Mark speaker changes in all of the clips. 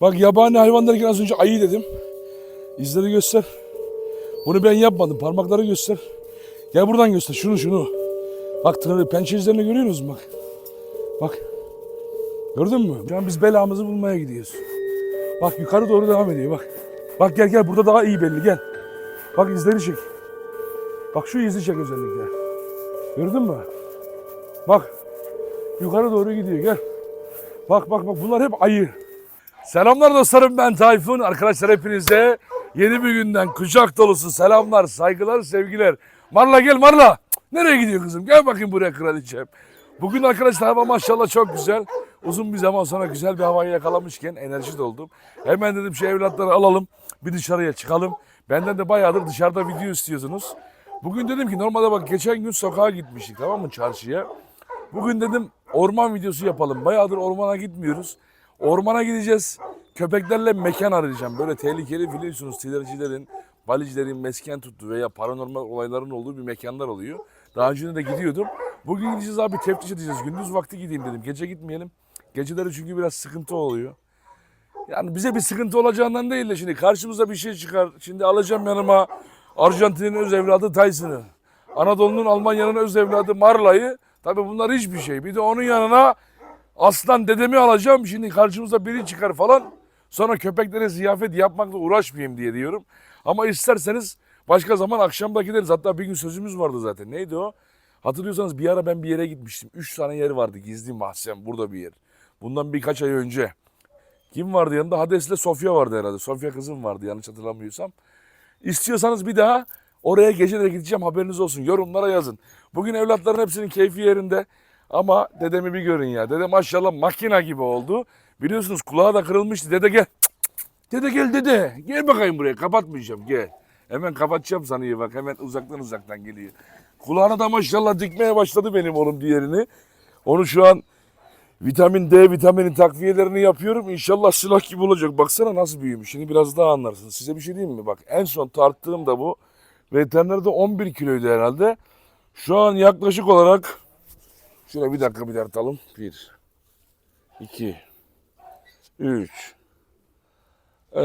Speaker 1: Bak yabani hayvan derken az önce ayı dedim. İzleri göster. Bunu ben yapmadım. Parmakları göster. Gel buradan göster. Şunu şunu. Bak tırnaklı pençe izlerini görüyor musun bak. Bak. Gördün mü? Şu an biz belamızı bulmaya gidiyoruz. Bak yukarı doğru devam ediyor bak. Bak gel gel burada daha iyi belli gel. Bak izleri çek. Bak şu izi çek özellikle. Gördün mü? Bak. Yukarı doğru gidiyor gel. Bak bak bak bunlar hep ayı. Selamlar dostlarım ben Tayfun. Arkadaşlar hepinize yeni bir günden kucak dolusu selamlar, saygılar, sevgiler. Marla gel Marla. Nereye gidiyor kızım? Gel bakayım buraya kraliçem. Bugün arkadaşlar hava maşallah çok güzel. Uzun bir zaman sonra güzel bir havayı yakalamışken enerji doldum. Hemen dedim şu evlatları alalım. Bir dışarıya çıkalım. Benden de bayağıdır dışarıda video istiyorsunuz. Bugün dedim ki normalde bak geçen gün sokağa gitmiştik tamam mı çarşıya. Bugün dedim orman videosu yapalım. Bayağıdır ormana gitmiyoruz. Ormana gideceğiz. Köpeklerle mekan arayacağım. Böyle tehlikeli biliyorsunuz tilercilerin, balicilerin mesken tuttuğu veya paranormal olayların olduğu bir mekanlar oluyor. Daha önce de gidiyordum. Bugün gideceğiz abi teftiş edeceğiz. Gündüz vakti gideyim dedim. Gece gitmeyelim. Geceleri çünkü biraz sıkıntı oluyor. Yani bize bir sıkıntı olacağından değil de şimdi karşımıza bir şey çıkar. Şimdi alacağım yanıma Arjantin'in öz evladı Tyson'ı. Anadolu'nun Almanya'nın öz evladı Marla'yı. Tabii bunlar hiçbir şey. Bir de onun yanına aslan dedemi alacağım. Şimdi karşımıza biri çıkar falan. Sonra köpeklere ziyafet yapmakla uğraşmayayım diye diyorum. Ama isterseniz başka zaman akşam da gideriz. Hatta bir gün sözümüz vardı zaten. Neydi o? Hatırlıyorsanız bir ara ben bir yere gitmiştim. Üç tane yer vardı gizli mahzen burada bir yer. Bundan birkaç ay önce. Kim vardı yanında? Hades'le Sofya vardı herhalde. Sofya kızım vardı yanlış hatırlamıyorsam. İstiyorsanız bir daha oraya geceleri gideceğim haberiniz olsun. Yorumlara yazın. Bugün evlatların hepsinin keyfi yerinde. Ama dedemi bir görün ya. Dede maşallah makina gibi oldu. Biliyorsunuz kulağı da kırılmıştı. Dede gel. Dede gel dede. Gel bakayım buraya. Kapatmayacağım gel. Hemen kapatacağım sanıyor bak. Hemen uzaktan uzaktan geliyor. Kulağına da maşallah dikmeye başladı benim oğlum diğerini. Onu şu an vitamin D vitamini takviyelerini yapıyorum. İnşallah silah gibi olacak. Baksana nasıl büyümüş. Şimdi biraz daha anlarsınız. Size bir şey diyeyim mi? Bak en son tarttığım da bu. Veterinerde 11 kiloydu herhalde. Şu an yaklaşık olarak şöyle bir dakika bir tartalım. 1 2 3 ee,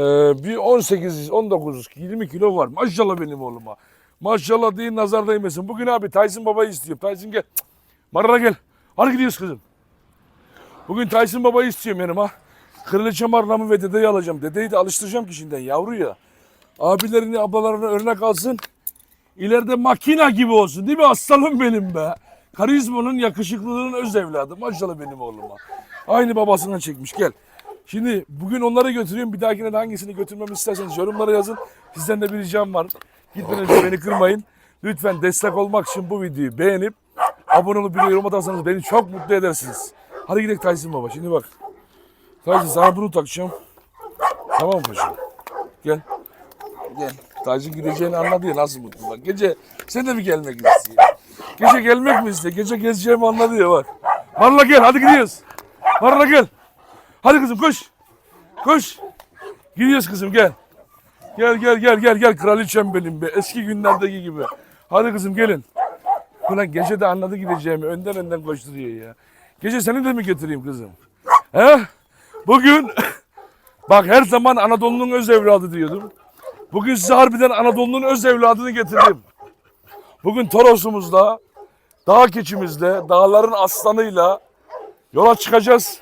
Speaker 1: bir 18, 19, 20 kilo var. Maşallah benim oğluma. Maşallah deyin nazar değmesin. Bugün abi Tyson babayı istiyorum. Tyson gel. Marara gel. Hadi gidiyoruz kızım. Bugün Tyson babayı istiyorum yanıma. Kraliçe Marlam'ı ve dedeyi alacağım. Dedeyi de alıştıracağım ki şimdiden yavru ya. Abilerini ablalarını örnek alsın. İleride makina gibi olsun değil mi aslanım benim be. Karizmanın yakışıklılığının öz evladı. Maşallah benim oğluma. Aynı babasından çekmiş gel. Şimdi bugün onları götürüyorum. Bir dahakine de hangisini götürmemi isterseniz yorumlara yazın. Sizden de bir ricam var. Gitmeden önce beni kırmayın. Lütfen destek olmak için bu videoyu beğenip abone olup bir yorum atarsanız beni çok mutlu edersiniz. Hadi gidelim Tyson baba. Şimdi bak. Tyson sana bunu takacağım. Tamam mı paşam? Gel. Gel. Tyson gideceğini anladı ya nasıl mutlu bak. Gece sen de mi gelmek istiyor? Gece gelmek mi istiyor? Gece gezeceğimi anladı ya bak. Marla gel hadi gidiyoruz. Marla gel. Hadi kızım koş. Koş. Gidiyoruz kızım gel. Gel gel gel gel gel kraliçem benim be. Eski günlerdeki gibi. Hadi kızım gelin. Ulan gece de anladı gideceğimi. Önden önden koşturuyor ya. Gece seni de mi götüreyim kızım? He? Bugün bak her zaman Anadolu'nun öz evladı diyordum. Bugün size harbiden Anadolu'nun öz evladını getirdim. Bugün Toros'umuzla, dağ keçimizle, dağların aslanıyla yola çıkacağız.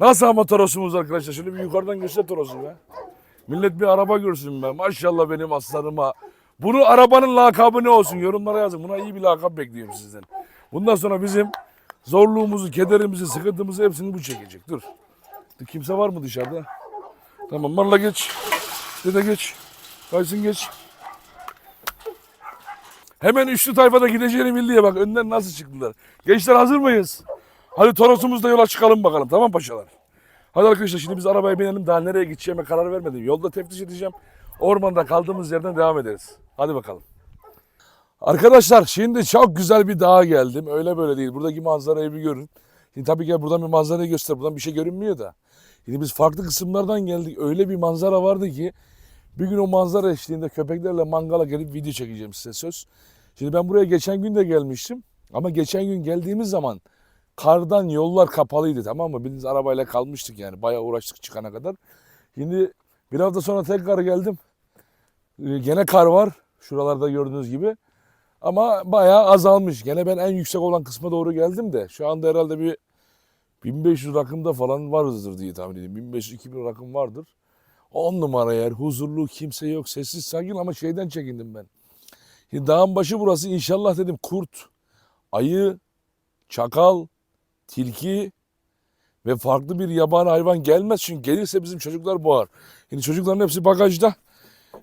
Speaker 1: Nasıl ama Toros'umuz arkadaşlar? Şöyle bir yukarıdan göster Toros'u be. Millet bir araba görsün be. Maşallah benim aslanıma. Bunu arabanın lakabı ne olsun? Yorumlara yazın. Buna iyi bir lakap bekliyorum sizden. Bundan sonra bizim zorluğumuzu, kederimizi, sıkıntımızı hepsini bu çekecek. Dur. Kimse var mı dışarıda? Tamam Marla geç. Dede geç. Kaysın geç. Hemen üçlü tayfada gideceğini bildi ya bak önden nasıl çıktılar. Gençler hazır mıyız? Hadi Toros'umuzla yola çıkalım bakalım tamam paşalar. Hadi arkadaşlar şimdi biz arabaya binelim daha nereye gideceğime karar vermedim. Yolda teftiş edeceğim. Ormanda kaldığımız yerden devam ederiz. Hadi bakalım. Arkadaşlar şimdi çok güzel bir dağa geldim. Öyle böyle değil. Buradaki manzarayı bir görün. Şimdi tabii ki buradan bir manzarayı göster. Buradan bir şey görünmüyor da. Şimdi biz farklı kısımlardan geldik. Öyle bir manzara vardı ki bir gün o manzara eşliğinde köpeklerle mangala gelip video çekeceğim size söz. Şimdi ben buraya geçen gün de gelmiştim. Ama geçen gün geldiğimiz zaman kardan yollar kapalıydı tamam mı? Bildiğiniz arabayla kalmıştık yani. Bayağı uğraştık çıkana kadar. Şimdi bir hafta sonra tekrar geldim. Ee, Gene kar var. Şuralarda gördüğünüz gibi. Ama bayağı azalmış. Gene ben en yüksek olan kısma doğru geldim de. Şu anda herhalde bir 1500 rakımda falan varızdır diye tahmin ediyorum. 1500-2000 rakım vardır. 10 numara yer. Huzurlu, kimse yok. Sessiz, sakin ama şeyden çekindim ben. Şimdi dağın başı burası inşallah dedim kurt, ayı, çakal, tilki ve farklı bir yabani hayvan gelmez. Çünkü gelirse bizim çocuklar boğar. Şimdi çocukların hepsi bagajda.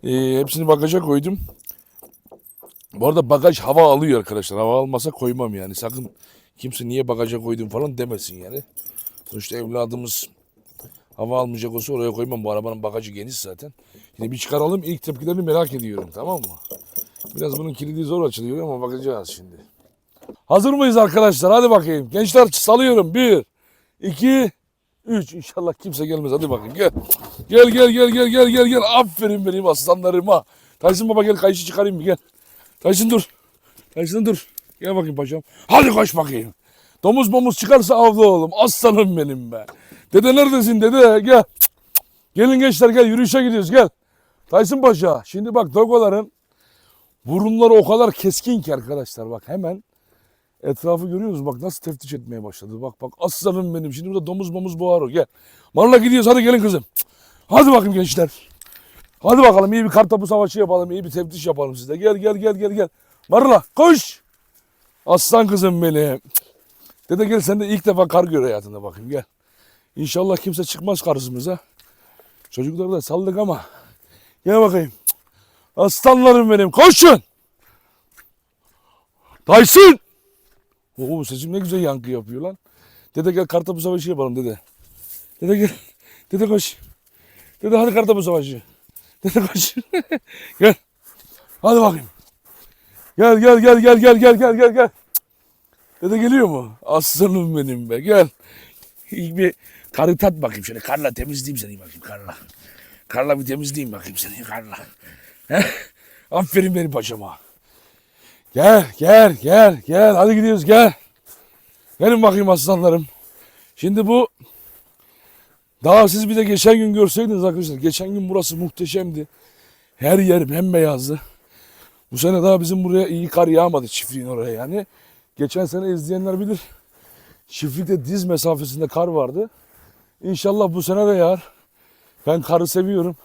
Speaker 1: Ee, hepsini bagaja koydum. Bu arada bagaj hava alıyor arkadaşlar. Hava almasa koymam yani. Sakın kimse niye bagaja koydun falan demesin yani. Sonuçta evladımız hava almayacak olsa oraya koymam. Bu arabanın bagajı geniş zaten. Şimdi bir çıkaralım. İlk tepkilerini merak ediyorum tamam mı? Biraz bunun kilidi zor açılıyor ama bakacağız şimdi. Hazır mıyız arkadaşlar? Hadi bakayım. Gençler salıyorum. Bir, iki, üç. İnşallah kimse gelmez. Hadi bakayım gel. Gel gel gel gel gel gel gel. Aferin benim aslanlarıma. Tyson baba gel kayışı çıkarayım bir gel. Tyson dur. Tyson dur. Gel bakayım paşam. Hadi koş bakayım. Domuz momuz çıkarsa avla oğlum. Aslanım benim be. Dede neredesin dede? Gel. Gelin gençler gel yürüyüşe gidiyoruz gel. Tyson Paşa. Şimdi bak dogoların burunları o kadar keskin ki arkadaşlar bak hemen etrafı görüyoruz bak nasıl teftiş etmeye başladı. Bak bak aslanım benim. Şimdi burada domuz momuz boğar o. Gel. Marla gidiyoruz hadi gelin kızım. Hadi bakayım gençler. Hadi bakalım iyi bir kartopu savaşı yapalım. iyi bir teftiş yapalım size. Gel gel gel gel gel. Marla koş. Aslan kızım benim. Dede gel sen de ilk defa kar gör hayatında bakayım gel. İnşallah kimse çıkmaz karşımıza. Çocukları da saldık ama. Gel bakayım. Aslanlarım benim koşun. Tyson. Oo sesim ne güzel yankı yapıyor lan. Dede gel kartopu savaşı yapalım dede. Dede gel. Dede koş. Dede hadi kartopu savaşı. Dede koş. gel. Hadi bakayım. Gel gel gel gel gel gel gel gel gel. Dede geliyor mu? Aslanım benim be gel. İlk bir karı tat bakayım şöyle. Karla temizleyeyim seni bakayım karla. Karla bir temizleyeyim bakayım seni karla. Heh. Aferin benim paşama. Gel gel gel gel hadi gidiyoruz gel. Gelin bakayım aslanlarım. Şimdi bu daha siz bir de geçen gün görseydiniz arkadaşlar. Geçen gün burası muhteşemdi. Her yer bembeyazdı. Bu sene daha bizim buraya iyi kar yağmadı çiftliğin oraya yani. Geçen sene izleyenler bilir. Çiftlikte diz mesafesinde kar vardı. İnşallah bu sene de yağar. Ben karı seviyorum.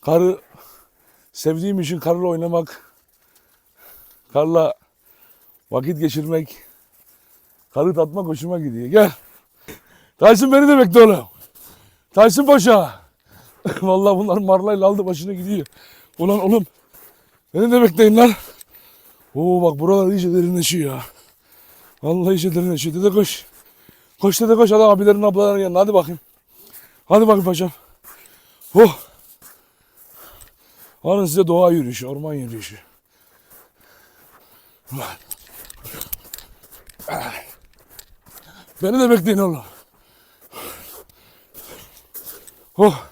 Speaker 1: Karı sevdiğim için karla oynamak, karla vakit geçirmek, karı tatmak hoşuma gidiyor. Gel. Tyson beni de bekle oğlum. Tyson Paşa. Vallahi bunlar marlayla aldı başına gidiyor. Ulan oğlum. Beni de bekleyin lan. Oo bak buralar iyice derinleşiyor ya. Vallahi iyice derinleşiyor. Dede koş. Koş dede koş. Hadi abilerin ablaların yanına. Hadi bakayım. Hadi bakayım paşam. Oh. Alın size doğa yürüyüşü, orman yürüyüşü. Beni de bekleyin oğlum. Oh.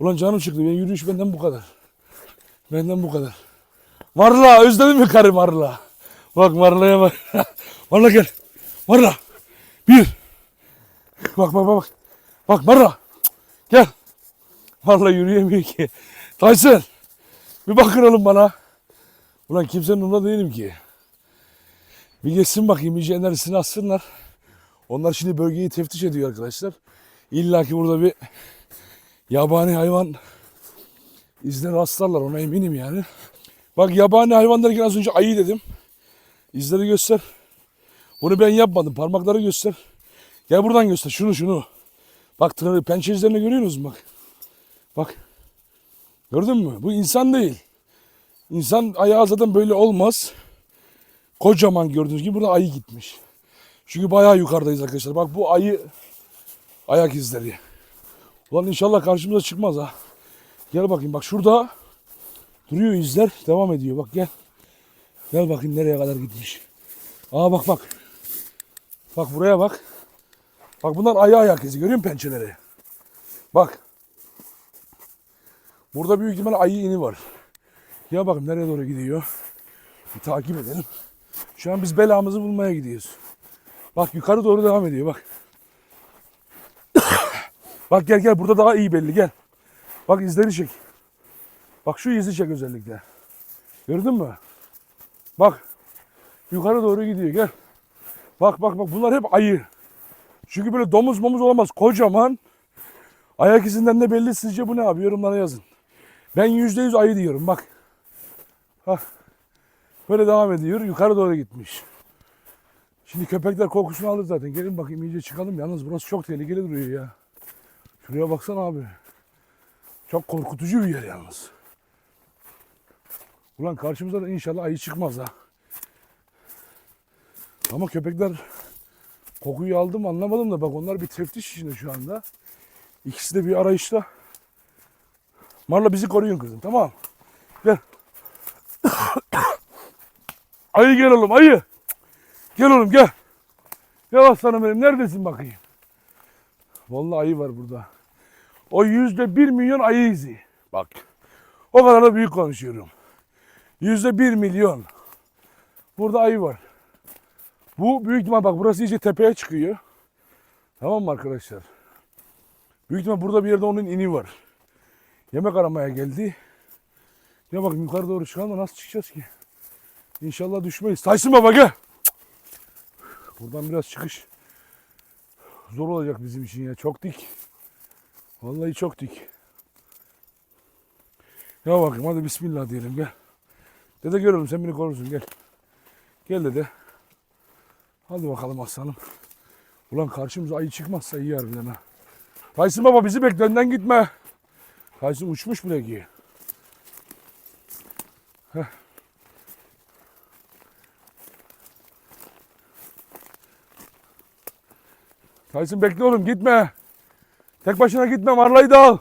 Speaker 1: Ulan canım çıktı. Ben yürüyüş benden bu kadar. Benden bu kadar. Marla özledin mi karı Marla? Bak Marla'ya bak. Marla gel. Marla. Bir. Bak bak bak. Bak, bak Marla. Gel. Marla yürüyemiyor ki. Tyson. Bir bakın oğlum bana. Ulan kimsenin umurunda değilim ki. Bir geçsin bakayım iyice enerjisini atsınlar. Onlar şimdi bölgeyi teftiş ediyor arkadaşlar. İlla ki burada bir yabani hayvan izine rastlarlar ona eminim yani. Bak yabani hayvan derken az önce ayı dedim. İzleri göster. Bunu ben yapmadım. Parmakları göster. Gel buradan göster. Şunu şunu. Bak tırnağı pençe izlerini görüyor musun bak. Bak. Gördün mü? Bu insan değil. İnsan ayağı zaten böyle olmaz. Kocaman gördüğünüz gibi burada ayı gitmiş. Çünkü bayağı yukarıdayız arkadaşlar. Bak bu ayı ayak izleri. Ulan inşallah karşımıza çıkmaz ha. Gel bakayım bak şurada duruyor izler. Devam ediyor bak gel. Gel bakayım nereye kadar gitmiş. Aa bak bak. Bak buraya bak. Bak bunlar ayı ayak izi. Görüyor musun pençeleri? Bak. Burada büyük ihtimalle ayı ini var. Ya bakın nereye doğru gidiyor. Bir takip edelim. Şu an biz belamızı bulmaya gidiyoruz. Bak yukarı doğru devam ediyor bak. bak gel gel burada daha iyi belli gel. Bak izleri çek. Bak şu izi çek özellikle. Gördün mü? Bak. Yukarı doğru gidiyor gel. Bak bak bak bunlar hep ayı. Çünkü böyle domuz momuz olamaz. Kocaman. Ayak izinden de belli. Sizce bu ne abi? Yorumlara yazın. Ben yüzde yüz ayı diyorum bak. Bak. Böyle devam ediyor. Yukarı doğru gitmiş. Şimdi köpekler kokusunu alır zaten. Gelin bakayım iyice çıkalım. Yalnız burası çok tehlikeli duruyor ya. Şuraya baksana abi. Çok korkutucu bir yer yalnız. Ulan karşımıza da inşallah ayı çıkmaz ha. Ama köpekler kokuyu aldım anlamadım da bak onlar bir teftiş içinde şu anda. İkisi de bir arayışta. Marla bizi koruyun kızım tamam. Gel. ayı gel oğlum ayı. Gel oğlum gel. Gel aslanım benim neredesin bakayım. Vallahi ayı var burada. O yüzde bir milyon ayı izi. Bak. O kadar da büyük konuşuyorum. Yüzde bir milyon. Burada ayı var. Bu büyük ihtimal bak burası iyice tepeye çıkıyor. Tamam mı arkadaşlar? Büyük ihtimal burada bir yerde onun ini var. Yemek aramaya geldi. Ya bak yukarı doğru çıkalım da nasıl çıkacağız ki? İnşallah düşmeyiz. Taysın baba gel. Buradan biraz çıkış zor olacak bizim için ya. Çok dik. Vallahi çok dik. Ya bakayım hadi bismillah diyelim gel. Dede görürüm sen beni korursun gel. Gel dede. Hadi bakalım aslanım. Ulan karşımıza ayı çıkmazsa iyi harbiden ha. Tyson baba bizi bekle önden gitme. Tyson uçmuş bile ki. Heh. Tyson bekle oğlum gitme. Tek başına gitme Marla'yı da al.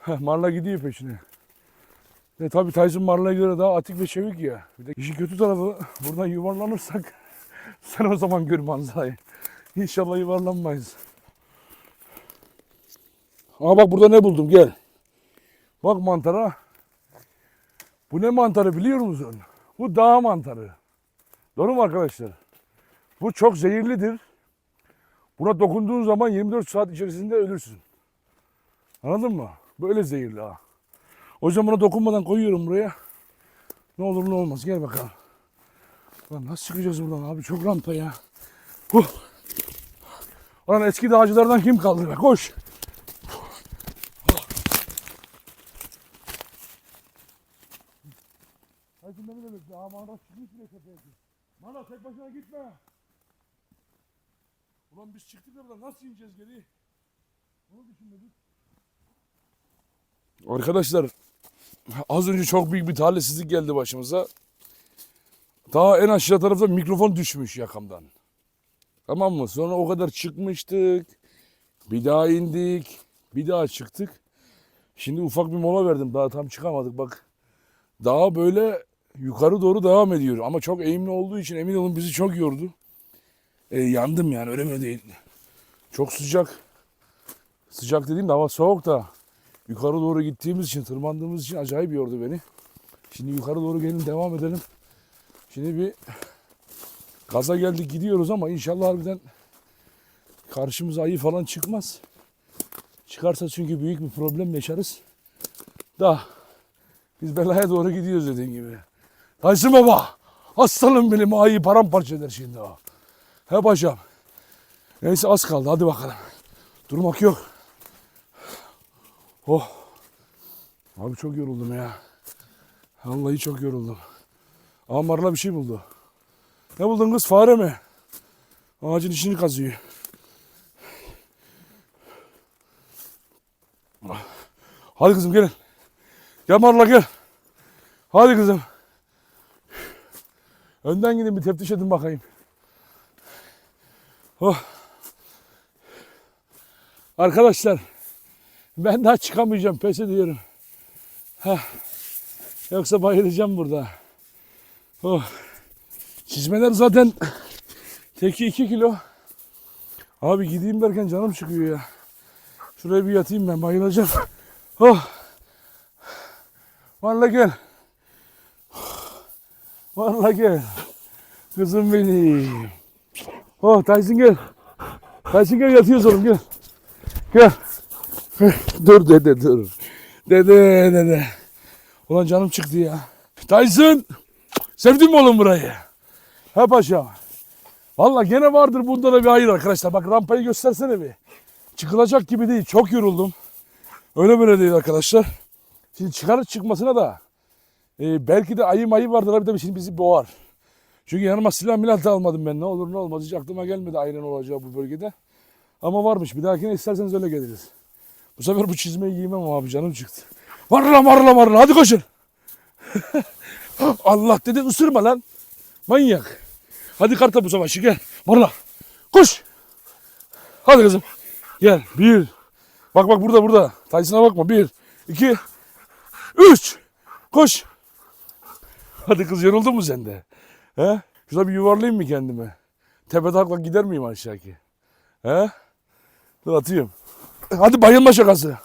Speaker 1: Heh, Marla gidiyor peşine. E tabi Tyson Marla'ya göre daha atik ve çevik ya. Bir de işin kötü tarafı buradan yuvarlanırsak sen o zaman gör manzarayı. İnşallah yuvarlanmayız. Ama bak burada ne buldum gel. Bak mantara. Bu ne mantarı biliyor musun? Bu dağ mantarı. Doğru mu arkadaşlar? Bu çok zehirlidir. Buna dokunduğun zaman 24 saat içerisinde ölürsün. Anladın mı? Böyle zehirli ha. O yüzden buna dokunmadan koyuyorum buraya. Ne olur ne olmaz. Gel bakalım. Lan nasıl çıkacağız buradan abi? Çok rampa ya. Huh. Lan eski dağcılardan kim kaldı be? Koş. Hadi beni de bekle. Aa Manda çıkmış bile tepeye. Manda tek başına gitme. Ulan biz çıktık da buradan nasıl ineceğiz geri? Onu düşünmedik. Arkadaşlar az önce çok büyük bir talihsizlik geldi başımıza. Daha en aşağı tarafta mikrofon düşmüş yakamdan. Tamam mı? Sonra o kadar çıkmıştık. Bir daha indik. Bir daha çıktık. Şimdi ufak bir mola verdim. Daha tam çıkamadık bak. Daha böyle yukarı doğru devam ediyor. Ama çok eğimli olduğu için emin olun bizi çok yordu. E, yandım yani öyle mi değil. Çok sıcak. Sıcak dediğim de hava soğuk da. Yukarı doğru gittiğimiz için, tırmandığımız için acayip yordu beni. Şimdi yukarı doğru gelin devam edelim. Şimdi bir gaza geldik gidiyoruz ama inşallah harbiden karşımıza ayı falan çıkmaz. Çıkarsa çünkü büyük bir problem yaşarız. Da biz belaya doğru gidiyoruz dediğin gibi. Taysın baba aslanım benim ayı paramparça eder şimdi o. He paşam. Neyse az kaldı hadi bakalım. Durmak yok. Oh. Abi çok yoruldum ya. Vallahi çok yoruldum. Ama Marla bir şey buldu. Ne buldun kız? Fare mi? Ağacın içini kazıyor. Hadi kızım gelin. Gel Marla gel. Hadi kızım. Önden gidin bir teftiş edin bakayım. Oh. Arkadaşlar ben daha çıkamayacağım pes ediyorum. Heh. Yoksa bayılacağım burada. Oh. Çizmeler zaten teki 2 kilo. Abi gideyim derken canım çıkıyor ya. Şuraya bir yatayım ben bayılacağım. Oh. Vallahi gel. Vallahi gel. Kızım benim. Oh Tyson gel. Tyson gel yatıyoruz oğlum gel. Gel. Dur dede dur. Dede dede. Ulan canım çıktı ya. Tyson. Sevdin mi oğlum burayı? He paşa. Valla gene vardır bunda da bir hayır arkadaşlar. Bak rampayı göstersene bir. Çıkılacak gibi değil. Çok yoruldum. Öyle böyle değil arkadaşlar. Şimdi çıkar çıkmasına da e, belki de ayı mayı vardır abi de şimdi bizi boğar. Çünkü yanıma silah milah da almadım ben. Ne olur ne olmaz hiç aklıma gelmedi aynen olacağı bu bölgede. Ama varmış. Bir dahakine isterseniz öyle geliriz. Bu sefer bu çizmeyi giymem abi canım çıktı. Var lan var lan var lan hadi koşun. Allah dedi ısırma lan. Manyak. Hadi kartopu savaşı gel. Marla. Koş. Hadi kızım. Gel. Bir. Bak bak burada burada. Tyson'a bakma. Bir. iki, Üç. Koş. Hadi kız yoruldun mu sen de? He? Şurada bir yuvarlayayım mı kendimi? Tepe takla gider miyim aşağı ki? He? Dur atayım. Hadi bayılma şakası.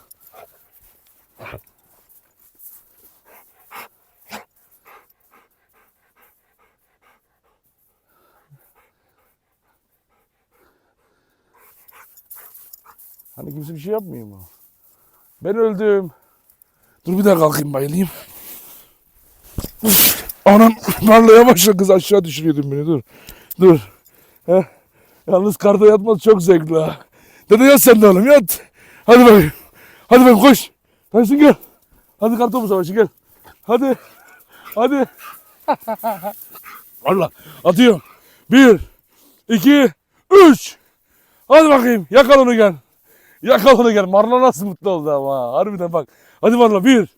Speaker 1: Hani kimse bir şey yapmıyor mu? Ben öldüm. Dur bir daha kalkayım bayılayım. Uf, anam varla başla kız aşağı düşürüyordun beni dur. Dur. Heh. Yalnız karda yatmak çok zevkli ha. Dede yat sen de oğlum yat. Hadi bakayım. Hadi bakayım koş. Taysın gel. Hadi kartopu savaşı gel. Hadi. Hadi. Allah atıyorum. Bir, iki, üç. Hadi bakayım yakal onu gel. Yakal onu gel. Marla nasıl mutlu oldu ama. ha. Harbiden bak. Hadi Marla bir,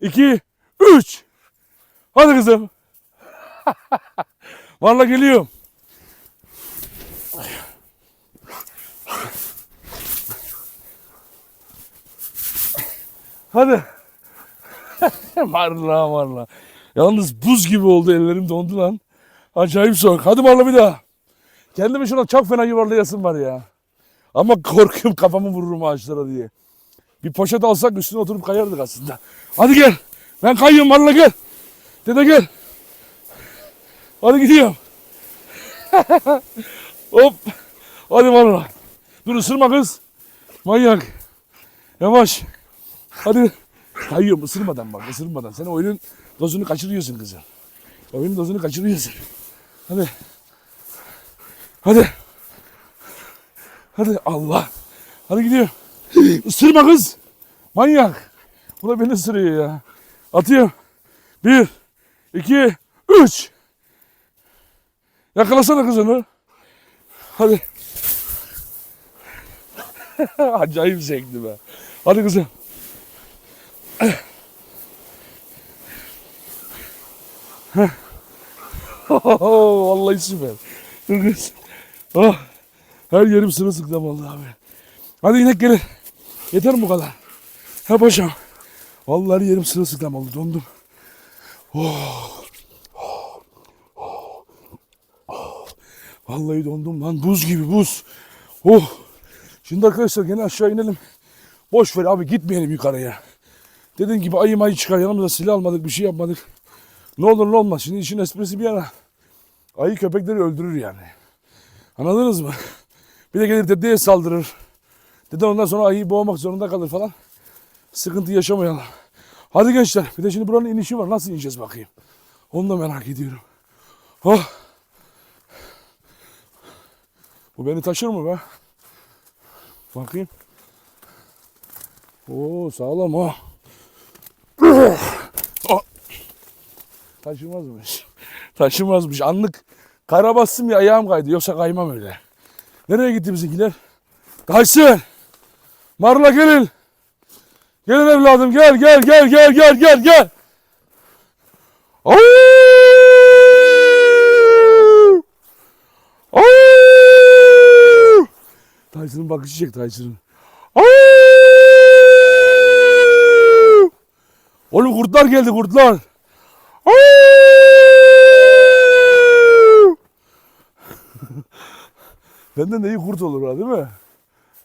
Speaker 1: iki, üç. Hadi kızım. Marla geliyorum. Hadi. Marla Marla. Yalnız buz gibi oldu ellerim dondu lan. Acayip soğuk. Hadi Marla bir daha. Kendimi şuna çok fena yuvarlayasım var ya. Ama korkuyorum kafamı vururum ağaçlara diye. Bir poşet alsak üstüne oturup kayardık aslında. Hadi gel. Ben kayıyorum Marla gel. Dede gel. Hadi gidiyorum. Hop. Hadi Marla. Dur ısırma kız. Manyak. Yavaş. Hadi. Kayıyorum ısırmadan bak ısırmadan. Sen oyunun dozunu kaçırıyorsun kızım. Oyunun dozunu kaçırıyorsun. Hadi. Hadi. Hadi Allah. Hadi gidiyor. Isırma kız. Manyak. Bu da beni ısırıyor ya. Atıyorum. Bir, iki, üç. Yakalasana kızını. Hadi. Acayip zevkli be. Hadi kızım. Vallahi süper. Oh. Her yerim sırılsıklam oldu abi. Hadi inek gelin. Yeter mi bu kadar? Ha paşam. Vallahi yerim sırılsıklam oldu. Dondum. Oh. Vallahi dondum lan. Buz gibi buz. Oh. Şimdi arkadaşlar gene aşağı inelim. Boş ver abi gitmeyelim yukarıya. Dediğim gibi ayı mayı çıkar yanımıza silah almadık bir şey yapmadık. Ne olur ne olmaz. Şimdi işin esprisi bir yana. Ayı köpekleri öldürür yani. Anladınız mı? Bir de gelir dedeye saldırır. Dede ondan sonra ayıyı boğmak zorunda kalır falan. Sıkıntı yaşamayalım. Hadi gençler. Bir de şimdi buranın inişi var. Nasıl ineceğiz bakayım. Onu da merak ediyorum. Oh. Bu beni taşır mı be? Bakayım. Oo sağlam ha. Oh. Taşımazmış. Taşımazmış. Anlık kara bastım ya ayağım kaydı. Yoksa kaymam öyle. Nereye gitti bizimkiler? Kaysın. Marla gelin. Gelin evladım gel gel gel gel gel gel gel. Au! Au! Tyson'ın bakışı çek Tyson'ın. Au! Oğlum kurtlar geldi kurtlar. Benden de iyi kurt olur ha değil mi?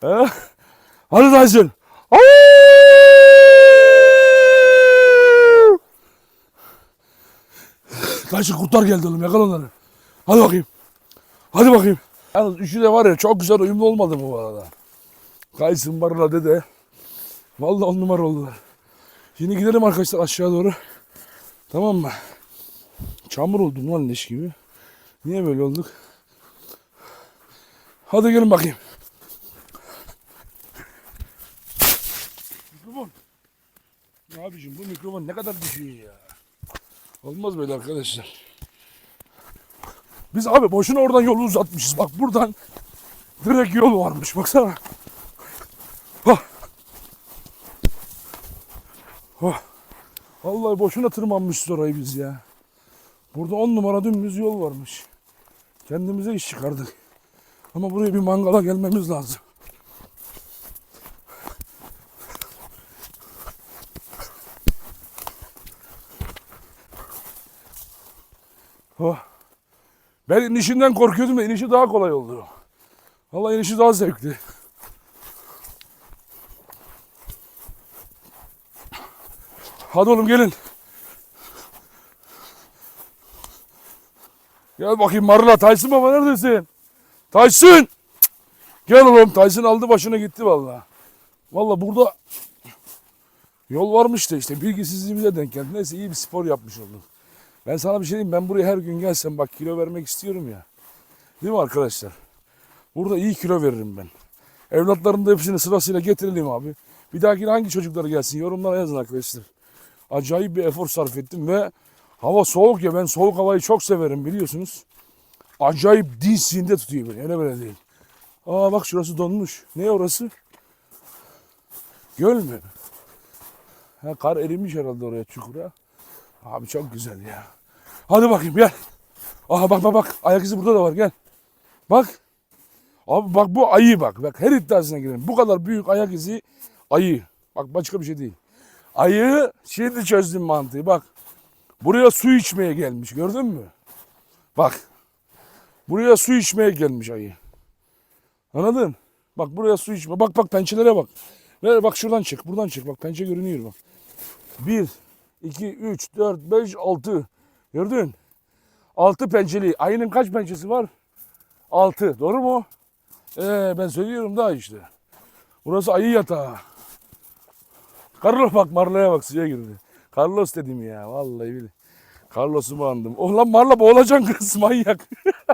Speaker 1: He? Hadi Tyson. Au! Tyson kurtlar geldi oğlum yakala onları. Hadi bakayım. Hadi bakayım. Yalnız üçü de var ya çok güzel uyumlu olmadı bu arada? Kaysın Barla dede. Vallahi on numara oldular. Şimdi gidelim arkadaşlar aşağı doğru. Tamam mı? Çamur oldum lan leş gibi. Niye böyle olduk? Hadi gelin bakayım. Mikrofon. Ne abicim bu mikrofon ne kadar düşüyor ya. Olmaz böyle arkadaşlar. Biz abi boşuna oradan yolu uzatmışız. Bak buradan direkt yol varmış. Baksana. Hah. Vallahi boşuna tırmanmışız orayı biz ya. Burada on numara dümdüz yol varmış. Kendimize iş çıkardık. Ama buraya bir mangala gelmemiz lazım. Oh. Ben inişinden korkuyordum da inişi daha kolay oldu. Vallahi inişi daha zevkli. Hadi oğlum gelin. Gel bakayım Marla. Tyson baba neredesin? Tyson! Gel oğlum. Tyson aldı başına gitti vallahi. Vallahi burada yol varmış da işte bilgisizliğimize denk geldi. Neyse iyi bir spor yapmış oldum. Ben sana bir şey diyeyim. Ben buraya her gün gelsem bak kilo vermek istiyorum ya. Değil mi arkadaşlar? Burada iyi kilo veririm ben. Evlatlarım da hepsini sırasıyla getirelim abi. Bir dahaki hangi çocukları gelsin yorumlara yazın arkadaşlar. Acayip bir efor sarf ettim ve hava soğuk ya ben soğuk havayı çok severim biliyorsunuz. Acayip dinsinde tutuyor beni öyle böyle değil. Aa bak şurası donmuş. Ne orası? Göl mü? Ha, kar erimiş herhalde oraya çukura. Abi çok güzel ya. Hadi bakayım gel. Aha bak bak bak ayak izi burada da var gel. Bak. Abi bak bu ayı bak. Bak her iddiasına girelim. Bu kadar büyük ayak izi ayı. Bak başka bir şey değil. Ayı şimdi çözdüm mantığı bak. Buraya su içmeye gelmiş gördün mü? Bak. Buraya su içmeye gelmiş ayı. Anladın? Bak buraya su içme. Bak bak pençelere bak. Ver bak şuradan çık. Buradan çık. Bak pençe görünüyor bak. 1, 2, 3, 4, 5, 6. Gördün? 6 pençeli. Ayının kaç pençesi var? 6. Doğru mu? Ee, ben söylüyorum daha işte. Burası ayı yatağı. Carlos bak Marla'ya bak suya girdi. Carlos dedim ya vallahi billahi. Carlos'u mu andım? Oh lan Marla boğulacaksın kız manyak.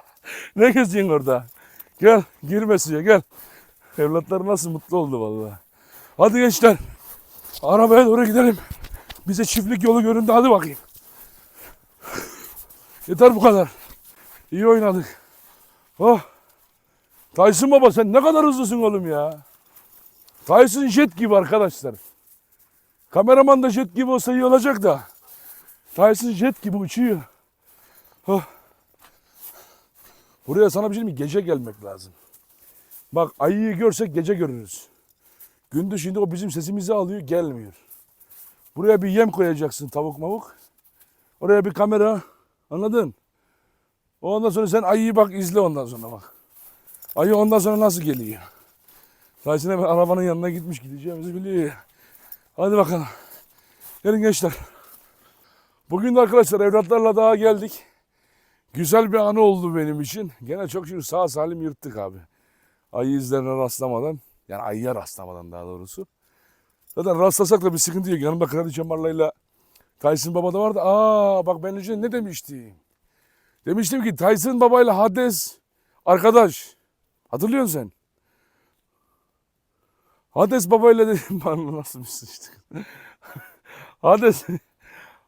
Speaker 1: ne geziyorsun orada? Gel girme suya gel. Evlatlar nasıl mutlu oldu vallahi. Hadi gençler. Arabaya doğru gidelim. Bize çiftlik yolu göründü hadi bakayım. Yeter bu kadar. İyi oynadık. Oh. Tyson baba sen ne kadar hızlısın oğlum ya. Tyson jet gibi arkadaşlar. Kameraman da jet gibi olsa iyi olacak da. Tyson jet gibi uçuyor. Oh. Buraya sana bir şey mi? Gece gelmek lazım. Bak ayıyı görsek gece görürüz. Gündüz şimdi o bizim sesimizi alıyor gelmiyor. Buraya bir yem koyacaksın tavuk mavuk. Oraya bir kamera. Anladın? Ondan sonra sen ayıyı bak izle ondan sonra bak. Ayı ondan sonra nasıl geliyor? Hemen arabanın yanına gitmiş gideceğimizi biliyor. Hadi bakalım. Gelin gençler. Bugün de arkadaşlar evlatlarla daha geldik. Güzel bir anı oldu benim için. Gene çok şükür sağ salim yırttık abi. Ayı izlerine rastlamadan. Yani ayıya rastlamadan daha doğrusu. Zaten rastlasak da bir sıkıntı yok. Yanımda Kraliçe Marla'yla Tyson Baba da vardı. Aa bak ben önce ne demiştim? Demiştim ki Tyson Baba'yla Hades arkadaş. Hatırlıyorsun sen? Hades Baba'yla dedim. Bana nasıl sıçtık. Hades.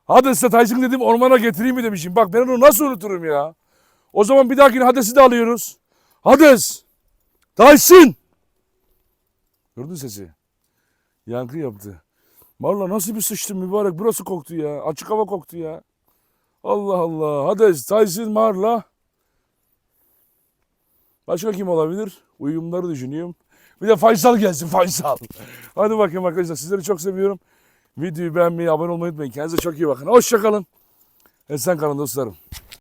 Speaker 1: Hades'le Tyson dedim ormana getireyim mi demişim. Bak ben onu nasıl unuturum ya. O zaman bir dahakine Hades'i de alıyoruz. Hades. Tyson. Gördün sesi. Yankı yaptı. Marla nasıl bir sıçtı mübarek. Burası koktu ya. Açık hava koktu ya. Allah Allah. Hades, Tyson, Marla. Başka kim olabilir? Uyumları düşünüyorum. Bir de Faysal gelsin Faysal. Hadi bakayım arkadaşlar. Sizleri çok seviyorum. Videoyu beğenmeyi, abone olmayı unutmayın. Kendinize çok iyi bakın. Hoşçakalın. Esen kalın dostlarım.